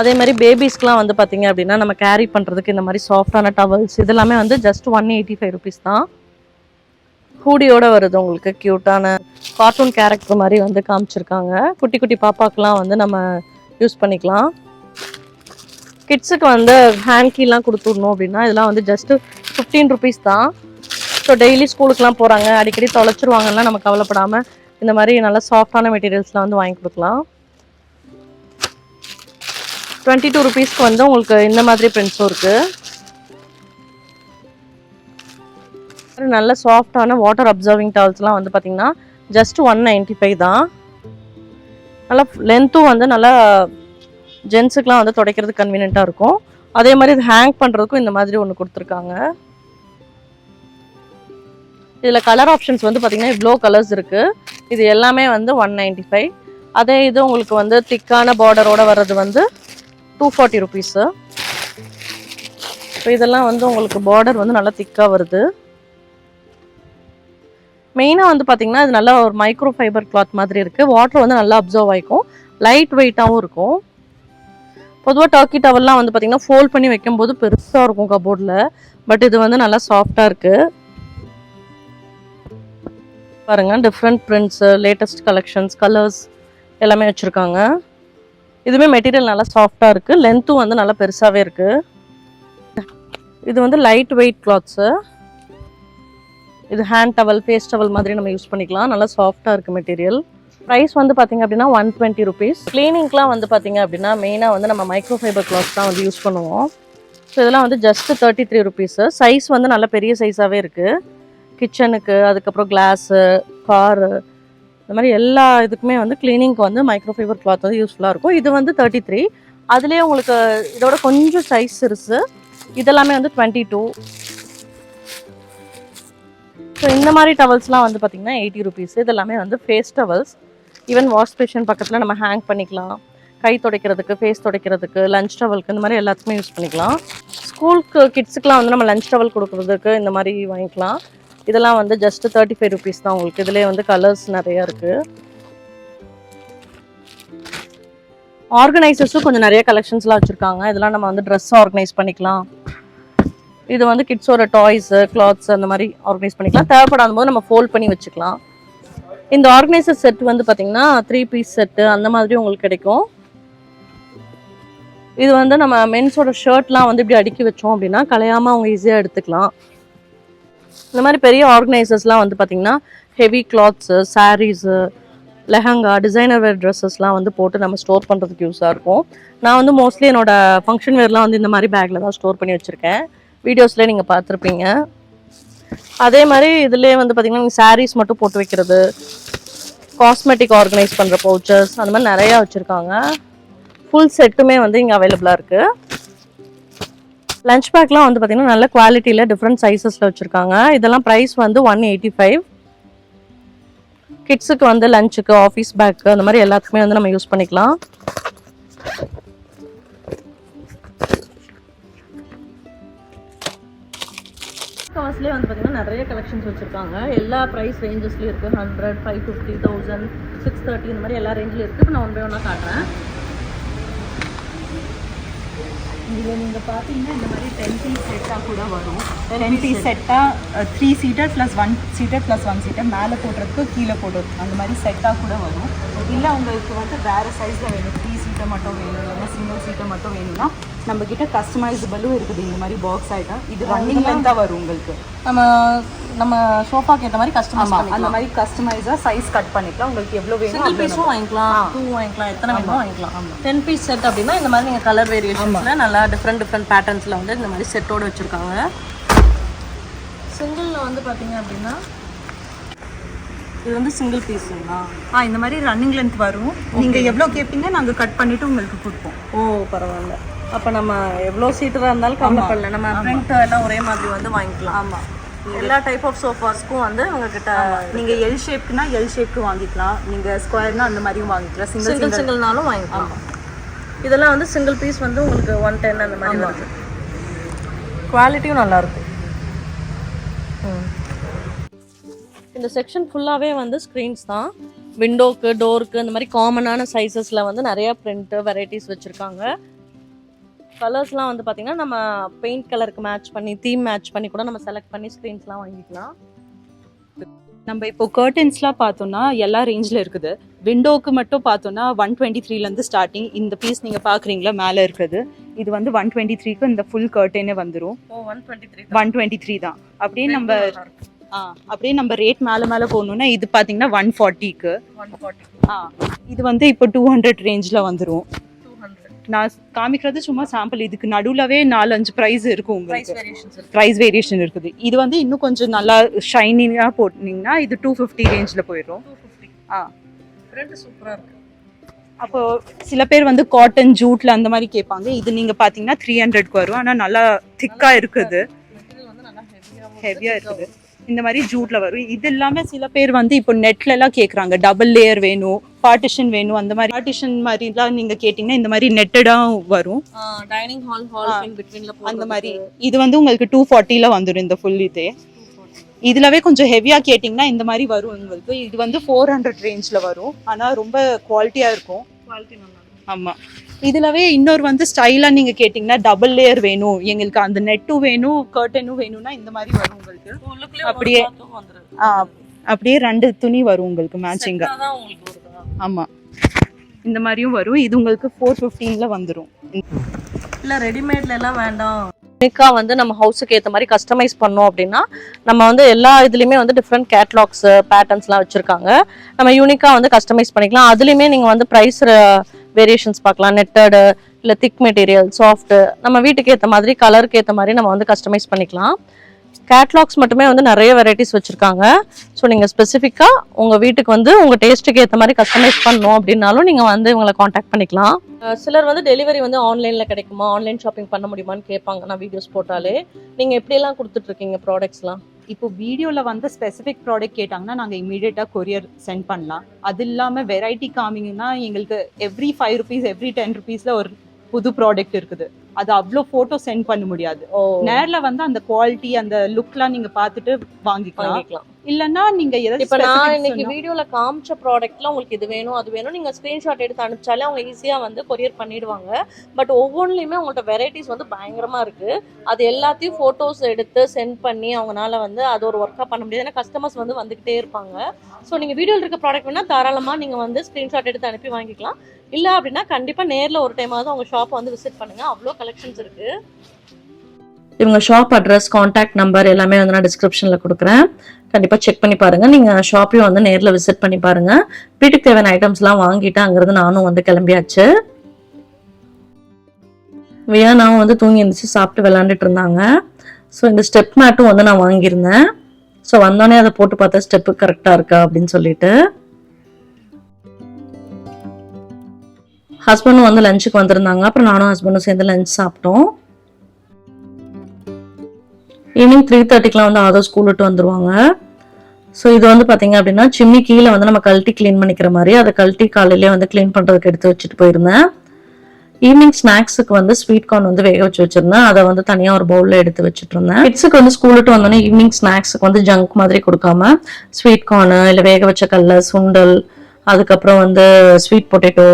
அதே மாதிரி பேபிஸ்க்கெலாம் வந்து பார்த்தீங்க அப்படின்னா நம்ம கேரி பண்ணுறதுக்கு இந்த மாதிரி சாஃப்டான டவல்ஸ் இதெல்லாமே வந்து just one eighty five rupees தான். ஹூடியோடு வருது உங்களுக்கு க்யூட்டான கார்ட்டூன் கேரக்டர் மாதிரி வந்து காமிச்சிருக்காங்க. குட்டி குட்டி பாப்பாக்கெலாம் வந்து நம்ம யூஸ் பண்ணிக்கலாம். கிட்ஸுக்கு வந்து ஹேண்ட் கீலாம் கொடுத்துடணும் அப்படின்னா இதெல்லாம் வந்து ஜஸ்ட்டு ஃபிஃப்டீன் ருபீஸ் தான். ஸோ டெய்லி ஸ்கூலுக்குலாம் போகிறாங்க அடிக்கடி தொலைச்சிருவாங்கன்னா நம்ம கவலைப்படாமல் இந்த மாதிரி நல்ல சாஃப்டான மெட்டீரியல்ஸ்லாம் வந்து வாங்கி கொடுக்கலாம். டுவெண்ட்டி டூ ருபீஸ்க்கு வந்து உங்களுக்கு இந்த மாதிரி பிரிண்ட்ஸும் இருக்குது நல்ல சாஃப்டான வாட்டர் அப்சர்விங் டவல்ஸ்லாம் வந்து பார்த்திங்கன்னா ஜஸ்ட் ஒன் நைன்ட்டி ஃபைவ் தான். நல்லா லென்த்தும் வந்து நல்லா ஜென்ஸுக்கெலாம் வந்து துடைக்கிறதுக்கு கன்வீனியண்ட்டாக இருக்கும். அதே மாதிரி இது ஹேங் பண்ணுறதுக்கும் இந்த மாதிரி ஒன்று கொடுத்துருக்காங்க. இதில் கலர் ஆப்ஷன்ஸ் வந்து பார்த்திங்கன்னா இவ்வளோ கலர்ஸ் இருக்குது இது எல்லாமே வந்து ஒன் நைன்ட்டி ஃபைவ் அதே இது உங்களுக்கு வந்து திக்கான பார்டரோடு வர்றது வந்து டூ ஃபார்ட்டி ருபீஸு இப்போ இதெல்லாம் வந்து உங்களுக்கு பார்டர் வந்து நல்லா திக்காக வருது. மெயினாக வந்து பார்த்திங்கன்னா இது நல்லா ஒரு மைக்ரோ ஃபைபர் கிளாத் மாதிரி இருக்குது வாட்டர் வந்து நல்லா அப்சர்வ் ஆகிக்கும் லைட் வெயிட்டாகவும் இருக்கும். பொதுவாக டர்க்கி டவல்லாம் வந்து பார்த்திங்கன்னா ஃபோல்ட் பண்ணி வைக்கும்போது பெருசாக இருக்கும் கபோர்டில் பட் இது வந்து நல்லா சாஃப்டாக இருக்குது பாருங்கள் different prints latest collections colours எல்லாமே வச்சுருக்காங்க. இதுவுமே மெட்டீரியல் நல்லா சாஃப்டாக இருக்குது லென்த்தும் வந்து நல்லா பெருசாகவே இருக்குது இது வந்து லைட் வெயிட் கிளாத்ஸு இது ஹேண்ட் டவல் ஃபேஸ் டவல் மாதிரி நம்ம யூஸ் பண்ணிக்கலாம். நல்லா சாஃப்டாக இருக்குது மெட்டீரியல் ப்ரைஸ் வந்து பார்த்தீங்க அப்படின்னா ஒன் டுவெண்ட்டி ருபீஸ் க்ளீனிங்க்குலாம் வந்து பார்த்தீங்க அப்படின்னா மெயினாக வந்து நம்ம மைக்ரோ ஃபைபர் கிளாத்ஸ் தான் வந்து யூஸ் பண்ணுவோம். ஸோ இதெல்லாம் வந்து just thirty three rupees size வந்து நல்ல பெரிய சைஸாகவே இருக்குது கிச்சனுக்கு அதுக்கப்புறம் கிளாஸு காரு இந்த மாதிரி எல்லா இதுக்குமே வந்து க்ளீனிங்க்கு வந்து மைக்ரோ ஃபைபர் கிளாத் வந்து யூஸ்ஃபுல்லாக இருக்கும். இது வந்து தேர்ட்டி த்ரீ அதுலேயே உங்களுக்கு இதோட கொஞ்சம் சைஸ் சிறுசு இதெல்லாமே வந்து டுவெண்ட்டி டூ ஸோ இந்த மாதிரி டவல்ஸ்லாம் வந்து பார்த்திங்கன்னா எயிட்டி ருபீஸ் இதெல்லாமே வந்து face towels even wash basin பக்கத்தில் நம்ம ஹேங் பண்ணிக்கலாம். கை துடைக்கிறதுக்கு ஃபேஸ் துடைக்கிறதுக்கு லஞ்ச் டவலுக்கு இந்த மாதிரி எல்லாத்துக்குமே யூஸ் பண்ணிக்கலாம். ஸ்கூலுக்கு கிட்ஸுக்கெலாம் வந்து நம்ம லஞ்ச் டவல் கொடுக்குறதுக்கு இந்த மாதிரி வாங்கிக்கலாம். இதெல்லாம் வந்து ஜஸ்ட் தேர்ட்டி ஃபைவ் ருபீஸ் தான் உங்களுக்கு. இதுலேயே வந்து கலர்ஸ் நிறையா இருக்குது ஆர்கனைசர்ஸும் கொஞ்சம் நிறைய கலெக்ஷன்ஸ்லாம் வச்சுருக்காங்க. இதெல்லாம் நம்ம வந்து ட்ரெஸ் ஆர்கனைஸ் பண்ணிக்கலாம். இது வந்து கிட்ஸோட டாய்ஸு கிளாத்ஸ் அந்த மாதிரி ஆர்கனைஸ் பண்ணிக்கலாம். தேவைப்படாத போது நம்ம ஃபோல்ட் பண்ணி வச்சுக்கலாம். இந்த ஆர்கனைசர் செட் வந்து பார்த்தீங்கன்னா த்ரீ பீஸ் செட்டு அந்த மாதிரி உங்களுக்கு கிடைக்கும். இது வந்து நம்ம மென்ஸோட ஷர்ட்லாம் வந்து இப்படி அடுக்கி வச்சோம் அப்படின்னா கலையாமல் அவங்க ஈஸியாக எடுத்துக்கலாம். இந்த மாதிரி பெரிய ஆர்கனைசர்ஸ்லாம் வந்து பார்த்தீங்கன்னா heavy clothes saris lehenga designer wear ட்ரெஸ்ஸஸ்லாம் வந்து போட்டு நம்ம ஸ்டோர் பண்ணுறதுக்கு யூஸாக இருக்கும். நான் வந்து மோஸ்ட்லி என்னோடய ஃபங்க்ஷன் வேர்லாம் வந்து இந்த மாதிரி பேக்கில் தான் ஸ்டோர் பண்ணி வச்சுருக்கேன். வீடியோஸ்லேயே நீங்கள் பார்த்துருப்பீங்க. அதே மாதிரி இதுலேயே வந்து பார்த்தீங்கன்னா நீங்கள் சாரீஸ் மட்டும் போட்டு வைக்கிறது காஸ்மெட்டிக் ஆர்கனைஸ் பண்ணுற பவுச்சர்ஸ் அந்த மாதிரி நிறையா வச்சுருக்காங்க. ஃபுல் செட்டுமே வந்து இங்கே அவைலபிளாக இருக்குது லஞ்ச் பேக்லாம் வந்து பார்த்தீங்கன்னா நல்ல குவாலிட்டியில் டிஃப்ரெண்ட் சைஸஸில் வச்சுருக்காங்க. இதெல்லாம் ப்ரைஸ் வந்து ஒன் எயிட்டி ஃபைவ் கிட்ஸுக்கு வந்து லஞ்சுக்கு ஆஃபீஸ் பேக்கு அந்த மாதிரி எல்லாத்துக்குமே வந்து நம்ம யூஸ் பண்ணிக்கலாம். காஸ்ட்லேயே வந்து பார்த்தீங்கன்னா நிறைய கலெக்ஷன்ஸ் வச்சுருக்காங்க. எல்லா ப்ரைஸ் ரேஞ்சஸ்லையும் இருக்குது hundred five fifty thousand six thirty இந்த மாதிரி எல்லா ரேஞ்சிலும் இருக்குது இப்போ நான் ஒன் பை ஒன்னாக காட்டுறேன். இதில் நீங்கள் பார்த்தீங்கன்னா இந்த மாதிரி டென் பீஸ் செட்டாக கூட வரும். டென் பீஸ் செட்டாக three seater plus one seater plus one seater மேலே போடுறதுக்கு கீழே போடுறது அந்த மாதிரி செட்டாக கூட வரும். இல்லை உங்களுக்கு வந்து வேறு சைஸில் வேணும். த்ரீ சீட்டை மட்டும் வேணும். இல்லைன்னா சிங்கிள் சீட்டை மட்டும் வேணும்னா நம்ம கிட்ட கஸ்டமைசபிளும் இருக்குது. இந்த மாதிரி பாக்ஸ் ஐட்டம் இது ரன்னிங் தான் வரும் உங்களுக்கு. நம்ம நம்ம சோஃபாக்கு ஏற்ற மாதிரி கஸ்டமைஸ் அந்த மாதிரி கஸ்டமைஸாக சைஸ் கட் பண்ணிக்கலாம். உங்களுக்கு எவ்வளோ வேணும் சிங்கிள் பீஸும் வாங்கிக்கலாம். டூ வாங்கிக்கலாம். எத்தனை வேணுமோ வாங்கிக்கலாம். டென் பீஸ் செட் அப்படின்னா இந்த மாதிரி நீங்கள் கலர் வேரியேஷன்ஸில் நல்லா டிஃப்ரெண்ட் டிஃப்ரெண்ட் பேட்டர்ன்ஸில் வந்து இந்த மாதிரி செட்டோடு வச்சுருக்காங்க. சிங்கிளில் வந்து பார்த்தீங்க அப்படின்னா இது வந்து சிங்கிள் பீஸுங்களா ஆ இந்த மாதிரி ரன்னிங் லென்த் வரும். நீங்கள் எவ்வளோ கேட்பீங்க நாங்கள் கட் பண்ணிவிட்டு உங்களுக்கு கொடுப்போம். ஓ பரவாயில்ல. அப்போ நம்ம எவ்வளோ சீட்டராக இருந்தாலும் கவலைப்படல நம்ம பிரிண்ட் எல்லாம் ஒரே மாதிரி வந்து வாங்கிக்கலாம். ஆமாம் எல்லா டைப் ஆஃப் சோஃபாஸ்க்கும் வந்து உங்ககிட்ட நீங்கள் எல் ஷேப்க்குனா எல் ஷேப்க்கு வாங்கிக்கலாம். நீங்கள் ஸ்கொயர்னா அந்த மாதிரியும் வாங்கிக்கலாம். சிங்கிள் சிங்கிள் சிங்கிள்னாலும் வாங்கிக்கலாம். இதெல்லாம் வந்து சிங்கிள் பீஸ் வந்து உங்களுக்கு ஒன் டென் அந்த மாதிரி வருது. குவாலிட்டியும் நல்லா இருக்கும் இந்த செக்ஷன் ஃபுல்லாகவே வந்து ஸ்க்ரீன்ஸ் தான். விண்டோக்கு டோருக்கு இந்த மாதிரி காமனான சைஸஸில் வந்து நிறைய பிரிண்ட்டு வெரைட்டிஸ் வச்சுருக்காங்க. கலர்ஸ்லாம் வந்து பார்த்திங்கன்னா நம்ம பெயிண்ட் கலருக்கு மேட்ச் பண்ணி தீம் மேட்ச் பண்ணி கூட நம்ம செலக்ட் பண்ணி ஸ்க்ரீன்ஸ்லாம் வாங்கிக்கலாம். நம்ம இப்போ கர்டன்ஸ்லாம் பார்த்தோம்னா எல்லா ரேஞ்சில் இருக்குது. விண்டோக்கு மட்டும் பார்த்தோம்னா ஒன் டுவெண்ட்டி த்ரீலேருந்து ஸ்டார்டிங் இந்த பீஸ் நீங்கள் பார்க்குறீங்களா? மேலே இருக்குது இது வந்து ஒன் டுவெண்ட்டி த்ரீக்கு இந்த ஃபுல் கர்டனே வந்துடும் one twenty three one twenty three தான். அப்படியே நம்ம ஆ அப்படியே நம்ம ரேட் மேலே மேலே போகணுன்னா இது பார்த்தீங்கன்னா ஒன் ஃபார்ட்டிக்கு ஒன் ஃபார்ட்டி ஆ இது வந்து இப்போ டூ ஹண்ட்ரட் ரேஞ்சில் வந்துடும் நான் காமிக்கிறது சும்மா சாம்பிள் இதுக்கு நடுவுலவே நாலஞ்சு ப்ரைஸ் இருக்கும் ப்ரைஸ் உங்களுக்கு ப்ரைஸ் வேரியேஷன் இருக்குது. இது வந்து இன்னும் கொஞ்சம் நல்லா ஷைனிங்காக போட்டிங்கன்னா இது டூ ஃபிஃப்டி ரேஞ்சில் போயிடும். ஆ. பிரிண்ட் சூப்பராக இருக்கு. அப்போ சில பேர் வந்து காட்டன் ஜூட்ல அந்த மாதிரி கேட்பாங்க. இது நீங்க பாத்தீங்கன்னா த்ரீ ஹண்ட்ரட்க்கு வரும். ஆனா நல்லா திக்கா இருக்குது. ஹெவியா இருக்குது. இந்த மாதிரி ஜூட்ல வரும். இது இல்லாம சில பேர் வந்து இப்போ நெட்ல எல்லாம் கேக்குறாங்க. டபுள் லேயர் வேணும். பார்ட்டிஷன் வேணும். அந்த மாதிரி பார்ட்டிஷன் மாதிரிலாம் நீங்க கேட்டீங்கன்னா இந்த மாதிரி நெட்டடா வரும். டைனிங் ஹால் ஹால் அந்த மாதிரி. இது வந்து உங்களுக்கு டூ ஃபார்ட்டில வந்துடும் இந்த ஃபுல் இதே. இதுலவே கொஞ்சம் ஹெவியா கேட்டிங்கன்னா இந்த மாதிரி வரும் உங்களுக்கு. இது வந்து ஃபோர் ஹண்ட்ரட் ரேஞ்ச்ல வரும். ஆனா ரொம்ப குவாலிட்டியா இருக்கும். குவாலிட்டி நல்லா இருக்கு ஆமா. இதுலவே இன்னொரு வந்து ஸ்டைலா நீங்க கேட்டிங்கன்னா டபுள் லேயர் வேணும். எங்களுக்கு அந்த நெட்டும் வேணும் கர்டனும் வேணும்னா இந்த மாதிரி வரும் உங்களுக்கு. அப்படியே. ஆ, அப்படியே ரெண்டு துணி வரும் உங்களுக்கு மேட்சிங்கா தான் உங்களுக்கு வருதா ஆமா. இந்த மாதிரியும் வரும். இது உங்களுக்கு ஃபோர் ஃபிஃப்டீன்ல வந்துடும் இல்ல ரெடிமேட்ல எல்லாம் வேண்டாம். யூனிக்கா வந்து நம்ம ஹவுஸுக்கு ஏத்த மாதிரி கஸ்டமைஸ் பண்ணோம் அப்படின்னா நம்ம வந்து எல்லா இதுலயுமே வந்து டிஃப்ரெண்ட் கேட்லாக்ஸ் பேட்டர்ன்ஸ்லாம் வச்சிருக்காங்க. நம்ம யூனிக்கா வந்து கஸ்டமைஸ் பண்ணிக்கலாம். அதுலயுமே நீங்க வந்து ப்ரைஸ் வேரியேஷன்ஸ் பார்க்கலாம். நெட்டடு இல்ல திக் மெட்டீரியல் சாஃப்ட் நம்ம வீட்டுக்கு ஏத்த மாதிரி கலருக்கு ஏத்த மாதிரி நம்ம வந்து கஸ்டமைஸ் பண்ணிக்கலாம். கேட்லாக்ஸ் மட்டுமே வந்து நிறைய வெரைட்டிஸ் வச்சுருக்காங்க. ஸோ நீங்கள் ஸ்பெசிஃபிக்காக உங்கள் வீட்டுக்கு வந்து உங்கள் டேஸ்ட்டுக்கு ஏற்ற மாதிரி கஸ்டமைஸ் பண்ணணும் அப்படின்னாலும் நீங்கள் வந்து இவங்களை காண்டாக்ட் பண்ணிக்கலாம். சிலர் வந்து டெலிவரி வந்து ஆன்லைனில் கிடைக்குமா? ஆன்லைன் ஷாப்பிங் பண்ண முடியுமான்னு கேட்பாங்க. நான் வீடியோஸ் போட்டாலே. நீங்கள் எப்படியெல்லாம் கொடுத்துட்ருக்கீங்க ப்ராடக்ட்ஸ்லாம் இப்போ வீடியோல வந்து ஸ்பெசிஃபிக் ப்ராடக்ட் கேட்டாங்கன்னா நாங்க இமீடியட்டா கொரியர் சென்ட் பண்ணலாம். அது இல்லாம வெரைட்டி காமிங்கன்னா எங்களுக்கு every five rupees every ten ருபீஸ்ல ஒரு புது ப்ராடக்ட் இருக்குது. அது அவ்வளோ போட்டோ சென்ட் பண்ண முடியாது. நேர்ல வந்து அந்த குவாலிட்டி அந்த லுக்லாம் நீங்க பார்த்துட்டு வாங்கிக்கலாம். இல்லைன்னா நீங்க இப்போ நான் இன்னைக்கு வீடியோல காமிச்ச ப்ராடக்ட்ல உங்களுக்கு இது வேணும் அது வேணும் நீங்க ஸ்கிரீன்ஷாட் எடுத்து அனுப்பிச்சாலே அவங்க ஈஸியா வந்து கொரியர் பண்ணிடுவாங்க. பட் ஒவ்வொன்றுலையுமே உங்கள்ட்ட வெரைட்டிஸ் வந்து பயங்கரமா இருக்கு. அது எல்லாத்தையும் போட்டோஸ் எடுத்து சென்ட் பண்ணி அவங்கனால வந்து அது ஒரு ஒர்க்கா பண்ண முடியாது. ஏன்னா கஸ்டமர்ஸ் வந்து வந்துகிட்டே இருப்பாங்க. ஸோ நீங்க வீடியோல இருக்க ப்ராடக்ட் வேணா தாராளமா நீங்க வந்து ஸ்கிரீன்ஷாட் எடுத்து அனுப்பி வாங்கிக்கலாம். இல்ல அப்படின்னா கண்டிப்பா நேர்ல ஒரு டைமாவது உங்க ஷாப் வந்து விசிட் பண்ணுங்க. அவ்வளோ கலெக்ஷன்ஸ் இருக்கு. இவங்க ஷாப் அட்ரஸ் காண்டாக்ட் நம்பர் எல்லாமே வந்து நான் டிஸ்கிரிப்ஷனில் கொடுக்குறேன். கண்டிப்பாக செக் பண்ணி பாருங்கள் நீங்கள் ஷாப்பையும் வந்து நேரில் விசிட் பண்ணி பாருங்கள் வீட்டுக்கு தேவையான ஐட்டம்ஸ்லாம் வாங்கிட்டு அங்கேருந்து நானும் வந்து கிளம்பியாச்சு. வியானாவும் வந்து தூங்கி எழுந்திரிச்சு சாப்பிட்டு விளாண்டுட்டு இருந்தாங்க. ஸோ இந்த ஸ்டெப் மேட்டும் வந்து நான் வாங்கியிருந்தேன். ஸோ வந்தோடனே அதை போட்டு பார்த்தா ஸ்டெப்பு கரெக்டாக இருக்கா அப்படின்னு சொல்லிட்டு. ஹஸ்பண்டும் வந்து லஞ்சுக்கு வந்திருந்தாங்க. அப்புறம் நானும் ஹஸ்பண்டும் சேர்ந்து லஞ்ச் சாப்பிட்டோம். ஈவினிங் த்ரீ தேர்ட்டிக்கெலாம் வந்து ஆதோ ஸ்கூல் விட்டு வந்துடுவாங்க ஸோ இது வந்து பார்த்தீங்க அப்படின்னா சிம்னி கீழே வந்து நம்ம கழட்டி க்ளீன் பண்ணிக்கிற மாதிரி அதை கழட்டி காலையிலேயே வந்து க்ளீன் பண்ணுறதுக்கு எடுத்து வச்சுட்டு போயிருந்தேன். ஈவினிங் ஸ்நாக்ஸுக்கு வந்து ஸ்வீட் கார்ன் வந்து வேக வச்சு வச்சிருந்தேன். அதை வந்து தனியாக ஒரு பவுலில் எடுத்து வச்சுட்டு இருந்தேன். கிட்ஸுக்கு வந்து ஸ்கூல் விட்டு வந்தோடனே ஈவினிங் ஸ்நாக்ஸுக்கு வந்து ஜங்க் மாதிரி கொடுக்காம ஸ்வீட் கார்னு இல்லை வேக வச்ச கடல சுண்டல் அதுக்கப்புறம் வந்து ஸ்வீட் பொட்டேட்டோ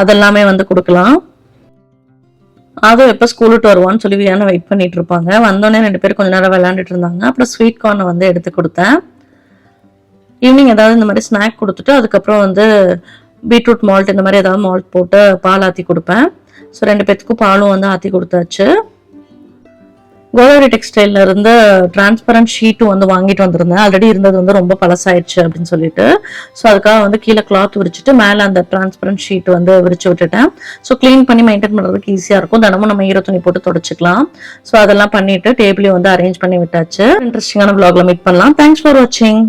அதெல்லாமே வந்து கொடுக்கலாம். அதுவும் எப்போ ஸ்கூல் விட்டு வருவான்னு சொல்லி வியானா வெயிட் பண்ணிட்டு இருப்பாங்க. வந்தோடனே ரெண்டு பேரும் கொஞ்ச நேரம் விளையாண்டுட்டு இருந்தாங்க. அப்புறம் ஸ்வீட் கார்னை வந்து எடுத்து கொடுத்தேன். ஈவினிங் ஏதாவது இந்த மாதிரி ஸ்நாக் கொடுத்துட்டு அதுக்கப்புறம் வந்து பீட்ரூட் மால்ட் இந்த மாதிரி ஏதாவது மால்ட் போட்டு பால் ஆற்றி கொடுப்பேன். ஸோ ரெண்டு பேத்துக்கும் பாலும் வந்து ஆற்றி கொடுத்தாச்சு. கோதாவரி டெக்ஸ்டைல்ல இருந்து டிரான்ஸ்பரண்ட் ஷீட்டும் வந்து வாங்கிட்டு வந்திருந்தேன். ஆல்ரெடி இருந்தது வந்து ரொம்ப பழசாயிடுச்சு அப்படின்னு சொல்லிட்டு. ஸோ அதுக்காக வந்து கீழே கிளாத் விரிச்சிட்டு மேலே அந்த டிரான்ஸ்பரண்ட் ஷீட் வந்து விரிச்சு விட்டுட்டேன். ஸோ க்ளீன் பண்ணி மெயின்டைன் பண்ணுறதுக்கு ஈஸியாக இருக்கும். தினமும் நம்ம ஈர துணி போட்டு தொடச்சிக்கலாம். ஸோ அதெல்லாம் பண்ணிட்டு டேபிளையும் வந்து அரேஞ்ச் பண்ணி விட்டாச்சு. இன்ட்ரெஸ்டிங்கான vlogல மீட் பண்ணலாம். தேங்க்ஸ் ஃபார் வாட்சிங்